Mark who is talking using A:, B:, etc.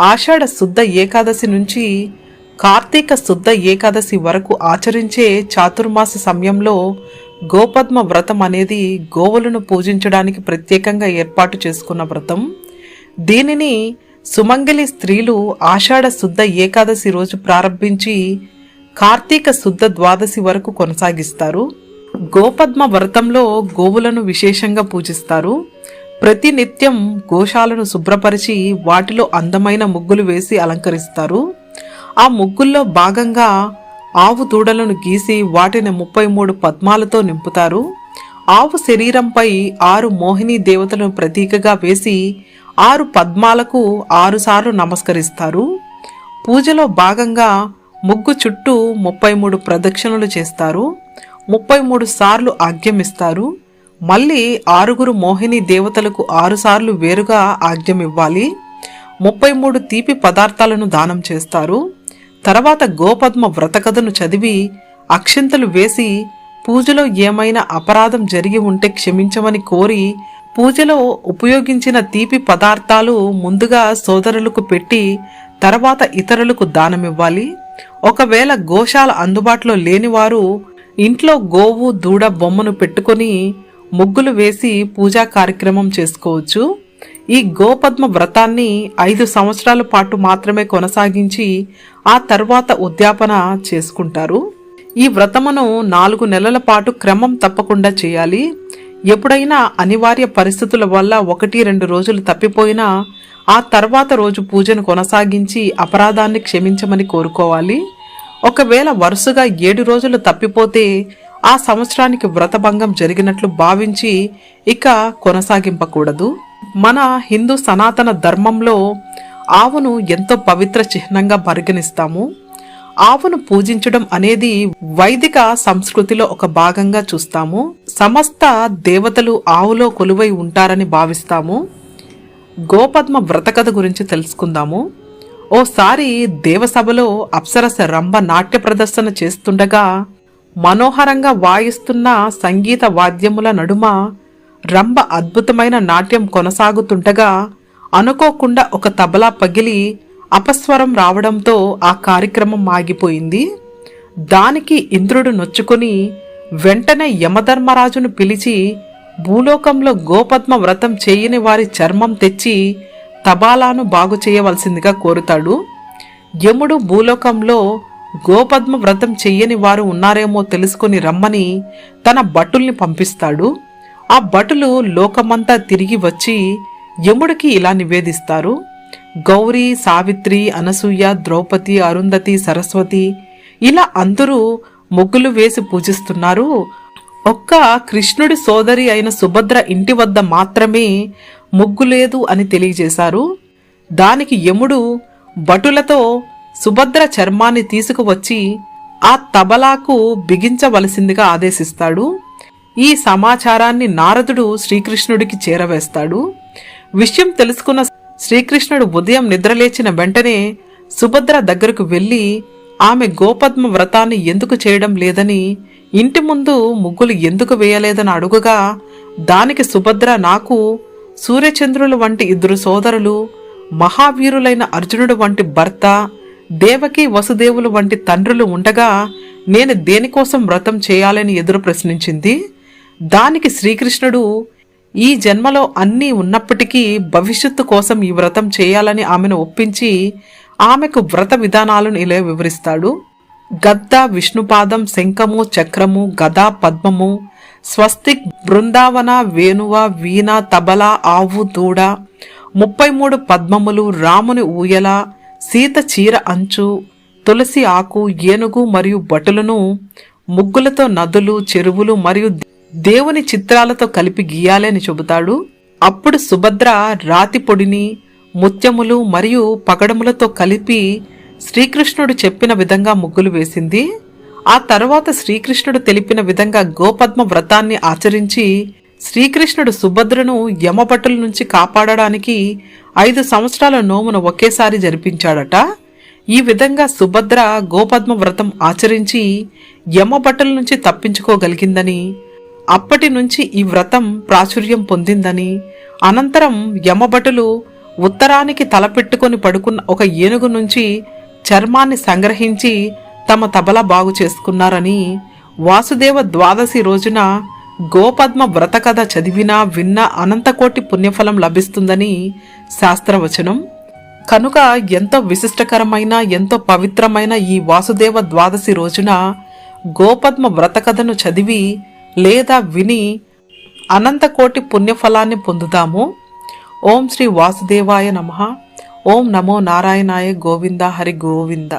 A: ఆషాఢ శుద్ధ ఏకాదశి నుంచి కార్తీక శుద్ధ ఏకాదశి వరకు ఆచరించే చాతుర్మాస సమయంలో గోపద్మ వ్రతం అనేది గోవులను పూజించడానికి ప్రత్యేకంగా ఏర్పాటు చేసుకున్న వ్రతం. దీనిని సుమంగలి స్త్రీలు ఆషాఢ శుద్ధ ఏకాదశి రోజు ప్రారంభించి కార్తీక శుద్ధ ద్వాదశి వరకు కొనసాగిస్తారు. గోపద్మ వ్రతంలో గోవులను విశేషంగా పూజిస్తారు. ప్రతి నిత్యం గోశాలను శుభ్రపరిచి వాటిలో అందమైన ముగ్గులు వేసి అలంకరిస్తారు. ఆ ముగ్గుల్లో భాగంగా ఆవు దూడలను గీసి వాటిని ముప్పై మూడు పద్మాలతో నింపుతారు. ఆవు శరీరంపై ఆరు మోహిని దేవతలను ప్రతీకగా వేసి ఆరు పద్మాలకు ఆరుసార్లు నమస్కరిస్తారు. పూజలో భాగంగా ముగ్గు చుట్టూ ముప్పై మూడు ప్రదక్షిణలు చేస్తారు. ముప్పై మూడు సార్లు ఆజ్ఞమిస్తారు. మళ్ళీ ఆరుగురు మోహిని దేవతలకు ఆరుసార్లు వేరుగా ఆజ్ఞమివ్వాలి ముప్పై మూడు తీపి పదార్థాలను దానం చేస్తారు. తర్వాత గోపద్మ వ్రతకథను చదివి అక్షింతలు వేసి పూజలో ఏమైనా అపరాధం జరిగి ఉంటే క్షమించమని కోరి పూజలో ఉపయోగించిన తీపి పదార్థాలు ముందుగా సోదరులకు పెట్టి తర్వాత ఇతరులకు దానమివ్వాలి. ఒకవేళ గోశాల అందుబాటులో లేనివారు ఇంట్లో గోవు దూడ బొమ్మను పెట్టుకొని ముగ్గులు వేసి పూజా కార్యక్రమం చేసుకోవచ్చు. ఈ గోపద్మ వ్రతాన్ని ఐదు సంవత్సరాల పాటు మాత్రమే కొనసాగించి ఆ తర్వాత ఉద్యాపన చేసుకుంటారు. ఈ వ్రతమును నాలుగు నెలల పాటు క్రమం తప్పకుండా చేయాలి. ఎప్పుడైనా అనివార్య పరిస్థితుల వల్ల ఒకటి రెండు రోజులు తప్పిపోయినా ఆ తర్వాత రోజు పూజను కొనసాగించి అపరాధాన్ని క్షమించమని కోరుకోవాలి. ఒకవేళ వరుసగా ఏడు రోజులు తప్పిపోతే ఆ సంవత్సరానికి వ్రతభంగం జరిగినట్లు భావించి ఇక కొనసాగింపకూడదు. మన హిందూ సనాతన ధర్మంలో ఆవును ఎంతో పవిత్ర చిహ్నంగా పరిగణిస్తాము. ఆవును పూజించడం అనేది వైదిక సంస్కృతిలో ఒక భాగంగా చూస్తాము. సమస్త దేవతలు ఆవులో కొలువై ఉంటారని భావిస్తాము. గోపద్మ వ్రతకథ గురించి తెలుసుకుందాము. ఓసారి దేవసభలో అప్సరస రంభ నాట్య ప్రదర్శన చేస్తుండగా మనోహరంగా వాయిస్తున్న సంగీత వాద్యముల నడుమ రంభ అద్భుతమైన నాట్యం కొనసాగుతుండగా అనుకోకుండా ఒక తబలా పగిలి అపస్వరం రావడంతో ఆ కార్యక్రమం ఆగిపోయింది. దానికి ఇంద్రుడు నొచ్చుకొని వెంటనే యమధర్మరాజును పిలిచి భూలోకంలో గోపద్మ వ్రతం చేయని వారి చర్మం తెచ్చి తబాలాను బాగు చేయవలసిందిగా కోరుతాడు. యముడు భూలోకంలో గోపద్మ వ్రతం చెయ్యని వారు ఉన్నారేమో తెలుసుకుని రమ్మని తన భటుల్ని పంపిస్తాడు. ఆ భటులు లోకమంతా తిరిగి వచ్చి యముడికి ఇలా నివేదిస్తారు. గౌరీ సావిత్రి అనసూయ ద్రౌపది అరుంధతి సరస్వతి ఇలా అందరూ ముగ్గులు వేసి పూజిస్తున్నారు. ఒక్క కృష్ణుడి సోదరి అయిన సుభద్ర ఇంటి వద్ద మాత్రమే ముగ్గు లేదు అని తెలియజేశారు. దానికి యముడు భటులతో సుభద్ర చర్మాన్ని తీసుకువచ్చి ఆ తబలాకు బిగించవలసిందిగా ఆదేశిస్తాడు. ఈ సమాచారాన్ని నారదుడు శ్రీకృష్ణుడికి చేరవేస్తాడు. విషయం తెలుసుకున్న శ్రీకృష్ణుడు ఉదయం నిద్రలేచిన వెంటనే సుభద్ర దగ్గరకు వెళ్ళి ఆమె గోపద్మ వ్రతాన్ని ఎందుకు చేయడం లేదని ఇంటి ముందు ముగ్గులు ఎందుకు వేయలేదని అడుగుగా దానికి సుభద్ర నాకు సూర్యచంద్రుల వంటి ఇద్దరు సోదరులు మహావీరులైన అర్జునుడు వంటి భర్త దేవకి వసుదేవులు వంటి తండ్రులు ఉండగా నేను దేనికోసం వ్రతం చేయాలని ఎదురు ప్రశ్నించింది? దానికి శ్రీకృష్ణుడు ఈ జన్మలో అన్నీ ఉన్నప్పటికీ భవిష్యత్తు కోసం ఈ వ్రతం చేయాలని ఆమెను ఒప్పించి ఆమెకు వ్రత విధానాలను ఇలా వివరిస్తాడు. గద్ద విష్ణుపాదం శంఖము చక్రము గదా పద్మము స్వస్తిక్ బృందావన వేణువ వీణ తబల ఆవు దూడ ముప్పై మూడు పద్మములు రాముని ఊయల సీత చీర అంచు తులసి ఆకు ఏనుగు మరియు బటులను ముగ్గులతో నదులు చెరువులు మరియు దేవుని చిత్రాలతో కలిపి గీయాలని చెబుతాడు. అప్పుడు సుభద్ర రాతి పొడిని ముత్యములు మరియు పగడములతో కలిపి శ్రీకృష్ణుడు చెప్పిన విధంగా ముగ్గులు వేసింది. ఆ తర్వాత శ్రీకృష్ణుడు తెలిపిన విధంగా గోపద్మ వ్రతాన్ని ఆచరించి శ్రీకృష్ణుడు సుభద్రను యమభటుల నుంచి కాపాడడానికి ఐదు సంవత్సరాల నోమును ఒకేసారి జరిపించాడట. ఈ విధంగా సుభద్ర గోపద్మ వ్రతం ఆచరించి యమభటుల నుంచి తప్పించుకోగలిగిందని అప్పటి నుంచి ఈ వ్రతం ప్రాచుర్యం పొందిందని అనంతరం యమభటులు ఉత్తరానికి తలపెట్టుకొని పడుకున్న ఒక ఏనుగు నుంచి చర్మాన్ని సంగ్రహించి తమ తబల బాగు చేసుకున్నారని వాసుదేవ ద్వాదశి రోజున గోపద్మ వ్రతకథ చదివినా విన్నా అనంతకోటి పుణ్యఫలం లభిస్తుందని శాస్త్రవచనం. కనుక ఎంతో విశిష్టకరమైన ఎంతో పవిత్రమైన ఈ వాసుదేవ ద్వాదశి రోజున గోపద్మ వ్రతకథను చదివి లేదా విని అనంతకోటి పుణ్యఫలాన్ని పొందుదాము. ఓం శ్రీ వాసుదేవాయ నమ. ఓం నమో నారాయణాయ గోవింద హరి గోవింద.